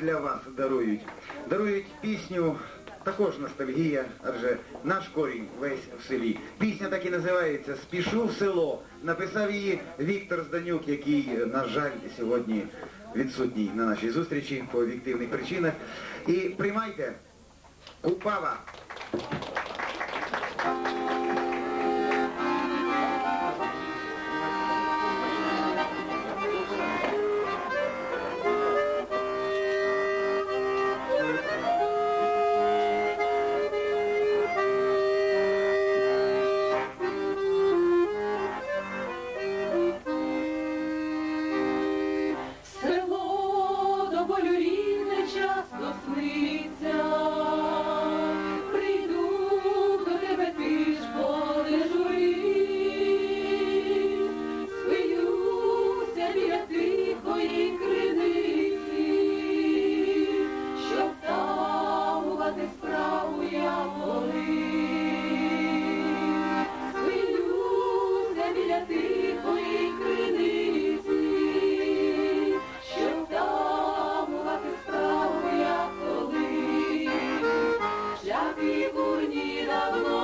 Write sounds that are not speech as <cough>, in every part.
для вас дарують. Дарують пісню, також ностальгія, адже наш корінь весь в селі. Пісня так і називається Спішу в село. Написав її Віктор Зданюк, який, на жаль, сьогодні відсутній на нашій зустрічі по об'єктивних причинах. І приймайте Купава. Бурні давно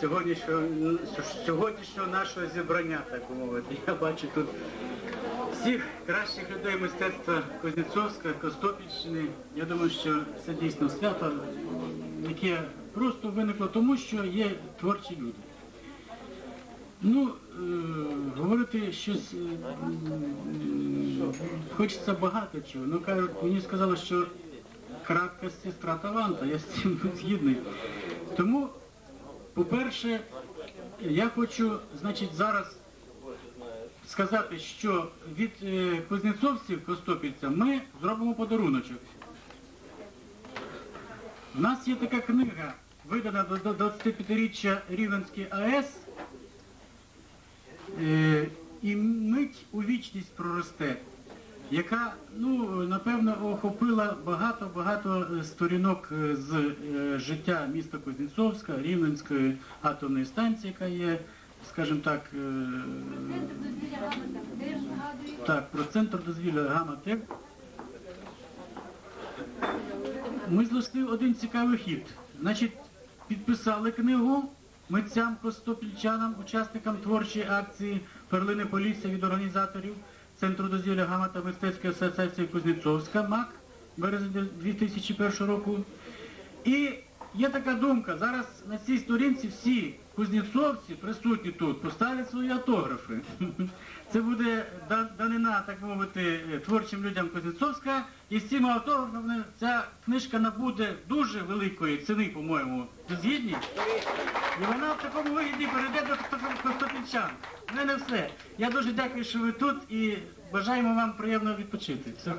сьогоднішнього, сьогоднішнього нашого зібрання, так би мовити. Я бачу тут всіх кращих людей мистецтва Кузнєцовська, Костопільщини. Я думаю, що це дійсно свято, яке просто виникло тому, що є творчі люди. Ну, е, говорити щось е, хочеться багато чого. Ну, кажуть, мені сказали, що краткость сестра таланта, я з цим згідний. Тому, по-перше, я хочу, значить, зараз сказати, що від е, кузнецовців Костопільця ми зробимо подаруночок. У нас є така книга, видана до до 25-річчя Рівненський АЕС. Е, і мить у вічність проросте, яка, ну, напевно, охопила багато-багато е, сторінок е, з е, життя міста Кузнєцовська, Рівненської атомної станції, яка є, скажімо так, так, про центр дозвілля Гаматек. Ми знайшли один цікавий хід. Значить, підписали книгу митцям костопільчанам, учасникам творчої акції Перлини Полісся від організаторів Центру дозвілля гамата мистецької асоціації Кузнєцовська МАК березень 2001 року. І є така думка, зараз на цій сторінці всі кузнєцовці присутні тут поставлять свої автографи. <laughs> Це буде данина, так мовити, е, творчим людям Кузнєцовська. І з цими автографами ця книжка набуде дуже великої ціни, по-моєму. Згідні? І вона в такому вигляді перейде до Костопільчан. У мене все. Я дуже дякую, що ви тут і бажаємо вам приємно відпочити. Все.